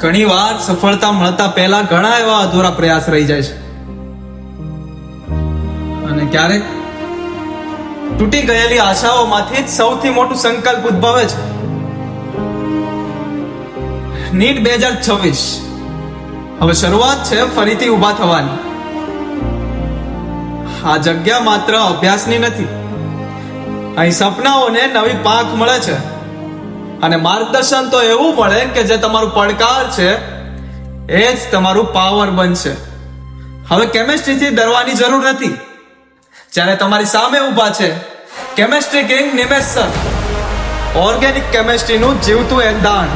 ઘણી વાર સફળતા મળતા પહેલા ઘણા એવા અધૂરા પ્રયાસ રહી જાય છે. અને ક્યારેક તૂટી ગયેલી આશાઓમાંથી જ સૌથી મોટું સંકલ્પ ઉદ્ભવે છે. નીટ બે હજાર છવ્વીસ. હવે શરૂઆત છે ફરીથી ઊભા થવાની. આ જગ્યા માત્ર અભ્યાસની નથી. અહીં સપનાઓને નવી પાંખ મળે છે. અને માર્ગદર્શન તો એવું મળે કે જે તમારું પડકાર છે, એ જ તમારું પાવર બનશે. હવે કેમેસ્ટ્રીથી ડરવાની જરૂર નથી. જ્યારે તમારી સામે ઊભા છે chemistry king Nimesh sir organic કેમેસ્ટ્રીનું જીવતું એંધાણ.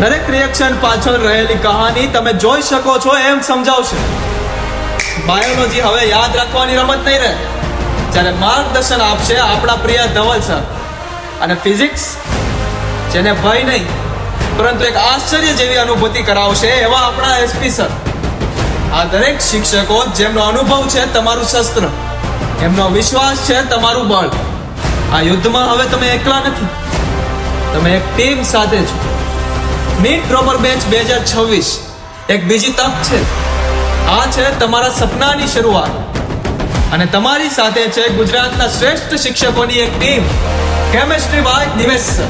દરેક રિએક્શન પાછળ રહેલી કહાની તમે જોઈ શકો છો એમ સમજાવશે. બાયોલોજી હવે યાદ રાખવાની રમત નહીં રહે. જ્યારે માર્ગદર્શન આપશે આપણા પ્રિય ધવલ સર અને ફિઝિક્સ જેને ભય નહીં, પરંતુ એક આશ્ચર્ય જેવી અનુભૂતિ કરાવશે એવા આપણા એસપી સર આ દરેક શિક્ષકો જેમનો અનુભવ છે તમારું શસ્ત્ર, એમનો વિશ્વાસ છે તમારું બળ. આ યુદ્ધમાં હવે તમે એકલા નથી. તમે એક ટીમ સાથે છો. નીટ ડ્રોપર બેચ બે હજાર છવ્વીસ. એક બીજી તક છે. આ છે તમારા સપનાની શરૂઆત. અને તમારી સાથે છે ગુજરાતના શ્રેષ્ઠ શિક્ષકોની એક team chemistry by Divesh sir